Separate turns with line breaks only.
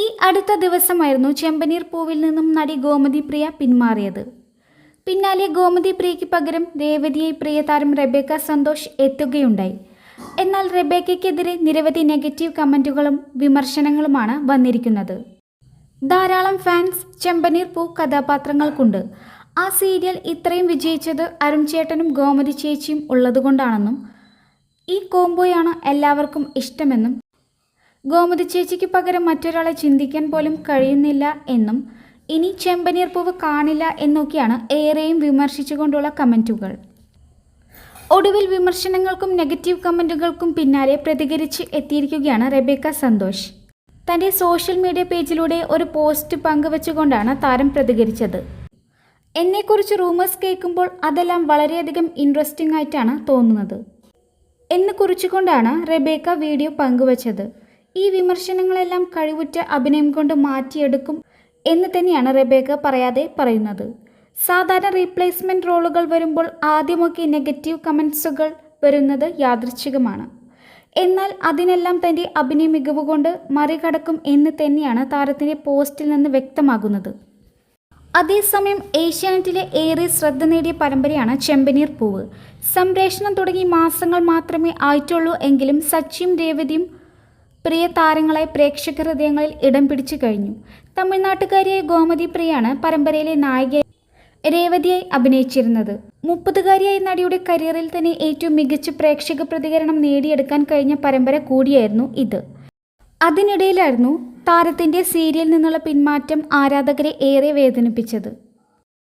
ഈ അടുത്ത ദിവസമായിരുന്നു ചെമ്പനീർ പൂവിൽ നിന്നും നടി ഗോമതി പ്രിയ പിന്മാറിയത്. പിന്നാലെ ഗോമതി പ്രിയയ്ക്ക് പകരം രേവതിയെ പ്രിയ താരം റെബേക്ക സന്തോഷ് എത്തുകയുണ്ടായി. എന്നാൽ റെബേക്കയ്ക്കെതിരെ നിരവധി നെഗറ്റീവ് കമന്റുകളും വിമർശനങ്ങളുമാണ് വന്നിരിക്കുന്നത്. ധാരാളം ഫാൻസ് ചെമ്പനീർ പൂ കഥാപാത്രങ്ങൾക്കുണ്ട്. ആ സീരിയൽ ഇത്രയും വിജയിച്ചത് അരുൺ ചേട്ടനും ഗോമതി ചേച്ചിയും ഉള്ളതുകൊണ്ടാണെന്നും ഈ കോംബോയാണ് എല്ലാവർക്കും ഇഷ്ടമെന്നും ഗോമതി ചേച്ചിക്ക് പകരം മറ്റൊരാളെ ചിന്തിക്കാൻ പോലും കഴിയുന്നില്ല എന്നും ഇനി ചെമ്പനീർ പൂവ് കാണില്ല എന്നൊക്കെയാണ് ഏറെയും വിമർശിച്ചുകൊണ്ടുള്ള കമന്റുകൾ ഒടുവിൽ വിമർശനങ്ങൾക്കും നെഗറ്റീവ് കമന്റുകൾക്കും പിന്നാലെ പ്രതികരിച്ച് എത്തിയിരിക്കുകയാണ് റെബേക്ക സന്തോഷ്. തന്റെ സോഷ്യൽ മീഡിയ പേജിലൂടെ ഒരു പോസ്റ്റ് പങ്കുവച്ചുകൊണ്ടാണ് താരം പ്രതികരിച്ചത്. എന്നെക്കുറിച്ച് റൂമേഴ്സ് കേൾക്കുമ്പോൾ അതെല്ലാം വളരെയധികം ഇൻട്രസ്റ്റിംഗ് ആയിട്ടാണ് തോന്നുന്നത്. എന്ന് കുറിച്ചുകൊണ്ടാണ് റെബേക്ക വീഡിയോ പങ്കുവച്ചത്. ഈ വിമർശനങ്ങളെല്ലാം കഴിവുറ്റ അഭിനയം കൊണ്ട് മാറ്റിയെടുക്കും എന്ന് തന്നെയാണ് റെബേക്ക പറയാതെ പറയുന്നത്. സാധാരണ റീപ്ലേസ്മെന്റ് റോളുകൾ വരുമ്പോൾ ആദ്യമൊക്കെ നെഗറ്റീവ് കമൻസുകൾ വരുന്നത് യാദൃച്ഛികമാണ്. എന്നാൽ അതിനെല്ലാം തന്റെ അഭിനയ മികവ് കൊണ്ട് മറികടക്കും എന്ന് തന്നെയാണ് താരത്തിന്റെ പോസ്റ്റിൽ നിന്ന് വ്യക്തമാകുന്നത്. അതേസമയം ഏഷ്യാനെറ്റിലെ ഏറെ ശ്രദ്ധ നേടിയ പരമ്പരയാണ് ചെമ്പനീർ പൂവ്. സംപ്രേഷണം തുടങ്ങി മാസങ്ങൾ മാത്രമേ ആയിട്ടുള്ളൂ എങ്കിലും സച്ചിയും രേവതിയും പ്രിയ താരങ്ങളെ പ്രേക്ഷക ഹൃദയങ്ങളിൽ ഇടം പിടിച്ചു കഴിഞ്ഞു. തമിഴ്നാട്ടുകാരിയായ ഗോമതി പ്രിയാണ് പരമ്പരയിലെ നായിക രേവതിയായി അഭിനയിച്ചിരുന്നത്. മുപ്പതുകാരിയായ നടിയുടെ കരിയറിൽ തന്നെ ഏറ്റവും മികച്ച പ്രേക്ഷക പ്രതികരണം നേടിയെടുക്കാൻ കഴിഞ്ഞ പരമ്പര കൂടിയായിരുന്നു ഇത്. അതിനിടയിലായിരുന്നു താരത്തിന്റെ സീരിയലിൽ നിന്നുള്ള പിന്മാറ്റം ആരാധകരെ ഏറെ വേദനിപ്പിച്ചത്.